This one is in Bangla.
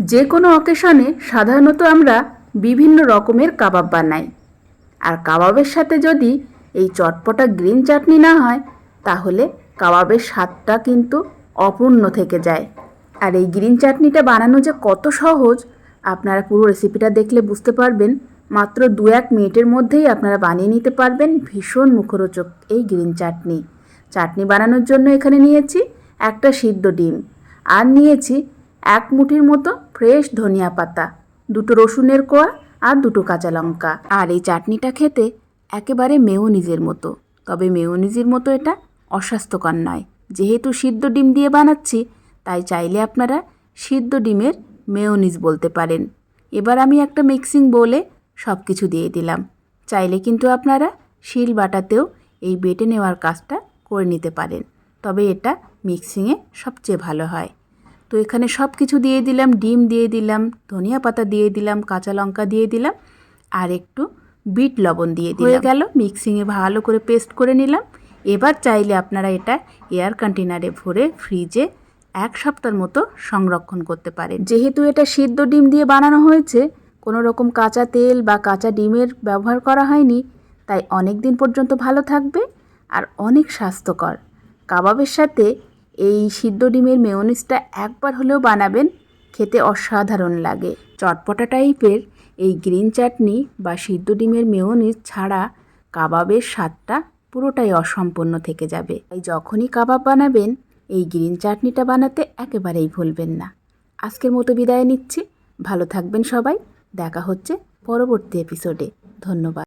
যে কোনো অকেশনে সাধারণত আমরা বিভিন্ন রকমের কাবাব বানাই। আর কাবাবের সাথে যদি এই চটপটা গ্রিন চাটনি না হয়, তাহলে কাবাবের স্বাদটা কিন্তু অপূর্ণ থেকে যায়। আর এই গ্রিন চাটনিটা বানানো যে কত সহজ, আপনারা পুরো রেসিপিটা দেখলে বুঝতে পারবেন। মাত্র দু এক মিনিটের মধ্যেই আপনারা বানিয়ে নিতে পারবেন ভীষণ মুখরোচক এই গ্রিন চাটনি। চাটনি বানানোর জন্য এখানে নিয়েছি একটা সিদ্ধ ডিম। আর নিয়েছি এক মুঠির মতো ফ্রেশ ধনিয়া পাতা, দুটো রসুনের কোয়া আর দুটো কাঁচা লঙ্কা। আর এই চাটনিটা খেতে একেবারে মেয়োনিজের মতো। তবে মেয়োনিজের মতো এটা অস্বাস্থ্যকর নয়। যেহেতু সিদ্ধ ডিম দিয়ে বানাচ্ছি, তাই চাইলে আপনারা সিদ্ধ ডিমের মেয়োনিজ বলতে পারেন। এবার আমি একটা মিক্সিং বলে সব কিছু দিয়ে দিলাম। চাইলে কিন্তু আপনারা শিল বাটাতেও এই বেটে নেওয়ার কাজটা করে নিতে পারেন। তবে এটা মিক্সিংয়ে সবচেয়ে ভালো হয়। তো এখানে সব কিছু দিয়ে দিলাম ডিম দিয়ে দিলাম ধনিয়া পাতা দিয়ে দিলাম কাঁচা লঙ্কা দিয়ে দিলাম আর একটু বিট লবণ দিয়ে দিলাম। হয়ে গেল। মিক্সিংয়ে ভালো করে পেস্ট করে নিলাম। এবার চাইলে আপনারা এটা এয়ার কন্টেনারে ভরে ফ্রিজে এক সপ্তাহের মতো সংরক্ষণ করতে পারেন। যেহেতু এটা সিদ্ধ ডিম দিয়ে বানানো হয়েছে কোনো রকম কাঁচা তেল বা কাঁচা ডিমের ব্যবহার করা হয়নি তাই অনেক দিন পর্যন্ত ভালো থাকবে আর অনেক স্বাস্থ্যকর। কাবাবের সাথে এই সিদ্ধ ডিমের মেয়োনিজটা একবার হলেও বানাবেন, খেতে অসাধারণ লাগে। চটপটা টাইপের এই গ্রিন চাটনি বা সিদ্ধ ডিমের মেয়োনিজ ছাড়া কাবাবের স্বাদটা পুরোটাই অসম্পূর্ণ থেকে যাবে। তাই যখনই কাবাব বানাবেন, এই গ্রিন চাটনিটা বানাতে একেবারেই ভুলবেন না। আজকের মতো বিদায় নিচ্ছি। ভালো থাকবেন সবাই। দেখা হচ্ছে পরবর্তী এপিসোডে ধন্যবাদ।